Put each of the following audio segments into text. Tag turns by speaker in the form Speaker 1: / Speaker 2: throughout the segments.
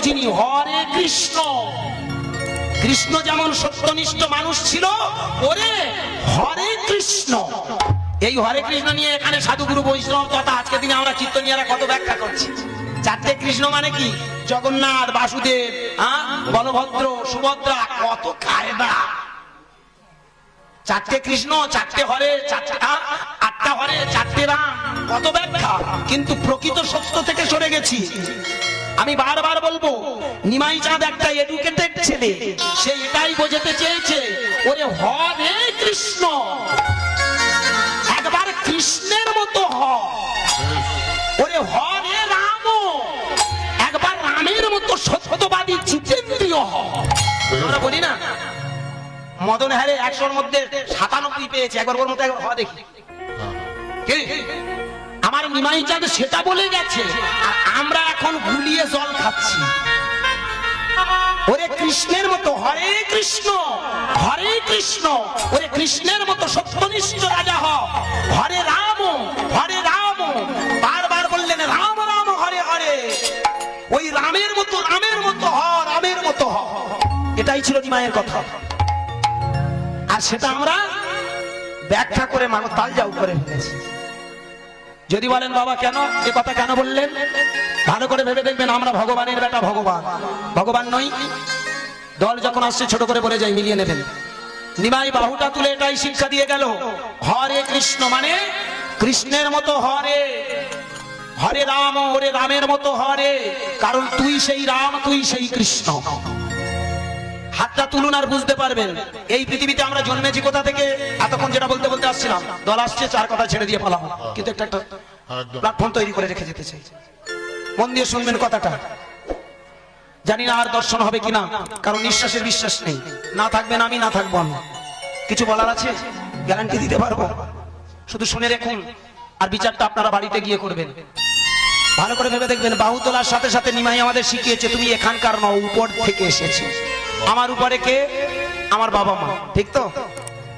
Speaker 1: বুঝিনি হরে কৃষ্ণ। কৃষ্ণ যেমন সত্যনিষ্ঠ মানুষ ছিল, ওরে হরে কৃষ্ণ। এই হরে কৃষ্ণ নিয়ে এখানে সাধুগুরু বৈষ্ণব তথা আজকে দিনে আমরা চিত্তনিয়ারা কত ব্যাখ্যা করছি। চারটে কৃষ্ণ মানে কি? জগন্নাথ, বাসুদেব হ্যাঁ বলভদ্র, সুভদ্রা, কত কায়দা চারটে কৃষ্ণ, চারটে হরে, চারটে আটটা হরে, চারটে রাম, কত ব্যাখ্যা। কিন্তু প্রকৃত সত্য থেকে সরে গেছি। আমি বারবার বলব, নিমাই চাঁদ একটা এডুকেটেড ছেলে, সে এটাই বোঝাতে চেয়েছে, ওরে হরে কৃষ্ণ। একবার কৃষ্ণের মতো হ। ওরে হরে রাম। একবার রামের মতো সত্যবাদী জিতেন্দ্রীয় হ। আমরা বলি না, মদন হারে একশোর মধ্যে সাতানব্বই পেয়েছে, একবার ওর মতো একবার দেখি? আমার নিমাই চাঁদ সেটা বলে গেছে আর আমরা এখন গুলিয়ে জল খাচ্ছি। ওরে কৃষ্ণের মতো, হরে কৃষ্ণ হরে কৃষ্ণ। ওরে কৃষ্ণের মতো সত্যনিষ্ঠ রাজা হরে রাম হরে রাম। বারবার বললেন, রাম রাম, হরে হরে। ওই রামের মতো রামের মতো হ, রামের মতো হ। এটাই ছিল নিমাইয়ের কথা। আর সেটা আমরা ব্যাখ্যা করে মানুষ তাল যাও করে ফেলেছি। যদি বলেন, বাবা, কেন? এ কথা কেন বললেন? ভালো করে ভেবে দেখবেন, আমরা ভগবানের বেটা ভগবান। ভগবান নই। দল যখন আসছে, ছোট করে বলে যাই মিলিয়ে নেবেন। নিমাই বাহুটা তুলে এটাই শিক্ষা দিয়ে গেল, হরে কৃষ্ণ মানে কৃষ্ণের মতো হরে। হরে রাম, ওরে রামের মতো হরে। কারণ তুই সেই রাম, তুই সেই কৃষ্ণ। হাতটা তুলুন আর বুঝতে পারবেন। এই পৃথিবীতে আমরা জন্মেছি কোথা থেকে? এতক্ষণ যেটা বলতে বলতে আসছিলাম দল আসছে চার কথা ছেড়ে দিয়ে পালাম কিন্তু একটা একটা প্ল্যাটফর্ম তৈরি করে রেখে যেতে চাই। মন দিয়ে শুনবেন কথাটা। জানি না আর দর্শন হবে কিনা কারণ নিঃশ্বাসের বিশ্বাস নেই। না থাকবেন আমি না থাকব আমি। কিছু বলার আছে? গ্যারান্টি দিতে পারব? শুধু শুনে রাখুন আর বিচারটা আপনারা বাড়িতে গিয়ে করবেন। ভালো করে ভেবে দেখবেন বাহু তোলার সাথে সাথে নিমাই আমাদের শিখিয়েছে তুমি এখানকার নও উপর থেকে এসেছ। আমার উপরে কে? আমার বাবা মা। ঠিক তো?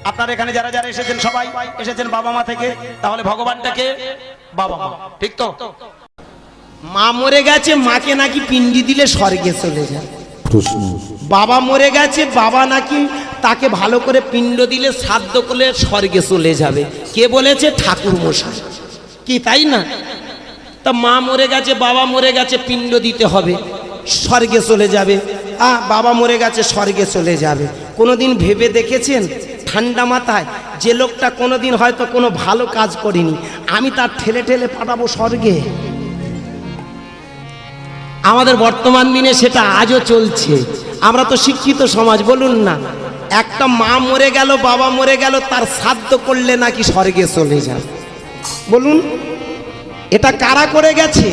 Speaker 1: আপনার এখানে যারা যারা এসেছেন সবাই এসেছেন বাবা মা থেকে তাহলে ভগবানটাকে বাবা মা। ঠিক তো?
Speaker 2: মা মরে গেছে মাকে নাকি পিণ্ডি দিলে স্বর্গে চলে যায়। বাবা মরে গেছে বাবা নাকি তাকে ভালো করে পিণ্ড দিলে শ্রাদ্ধ করলে স্বর্গে চলে যাবে। কে বলেছে? ঠাকুর মশাই। কি তাই না? তা মা মরে গেছে বাবা মরে গেছে পিণ্ড দিতে হবে স্বর্গে চলে যাবে। আ বাবা মরে গেছে, স্বর্গে চলে যাবে। কোনোদিন ভেবে দেখেছেন? ঠান্ডা মাথায়, যে লোকটা কোনোদিন হয়তো কোনো ভালো কাজ করিনি। আমি তার ঠেলে ঠেলে পাঠাবো স্বর্গে। আমাদের বর্তমান দিনে সেটা আজও চলছে। আমরা তো শিক্ষিত সমাজ, বলুন না। একটা মা মরে গেল, বাবা মরে গেল, তার শ্রাদ্ধ করলে নাকি স্বর্গে চলে যায় বলুন, এটা কারা করে গেছে?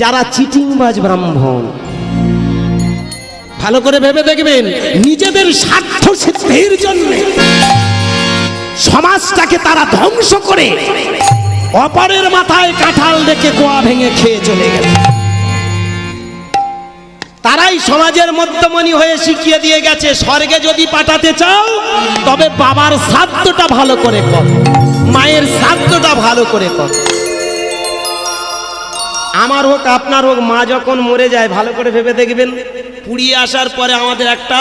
Speaker 2: যারা চিটিংবাজ ব্রাহ্মণ। ভালো করে ভেবে দেখবেন, নিজেদের স্বার্থ সিদ্ধির জন্য সমাজটাকে তারা ধ্বংস করে অপরের মাথায় কাঁঠাল রেখে গোয়া ভেঙে খেয়ে চলে গেছে তারাই সমাজের মধ্যমণি হয়ে শিখিয়ে দিয়ে গেছে, স্বর্গে যদি পাঠাতে চাও, তবে বাবার শ্রাদ্ধটা ভালো করে কর মায়ের শ্রাদ্ধটা ভালো করে কর আমার হোক, আপনার হোক, মা যখন মরে যায়, ভালো করে ভেবে দেখবেন পুড়িয়ে আসার পরে আমাদের একটা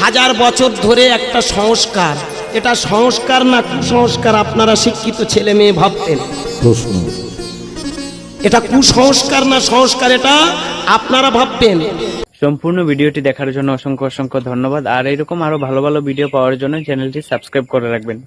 Speaker 2: হাজার বছর ধরে একটা সংস্কার। এটা সংস্কার না কুসংস্কার আপনারা শিক্ষিত ছেলে মেয়ে ভাবতেন?
Speaker 3: প্রশ্ন।
Speaker 2: এটা কুসংস্কার না সংস্কার এটা আপনারা ভাববেন
Speaker 4: সম্পূর্ণ ভিডিওটি দেখার জন্য অসংখ্য অসংখ্য ধন্যবাদ। আর এরকম আরও ভালো ভালো ভিডিও পাওয়ার জন্য চ্যানেলটি সাবস্ক্রাইব করে রাখবেন।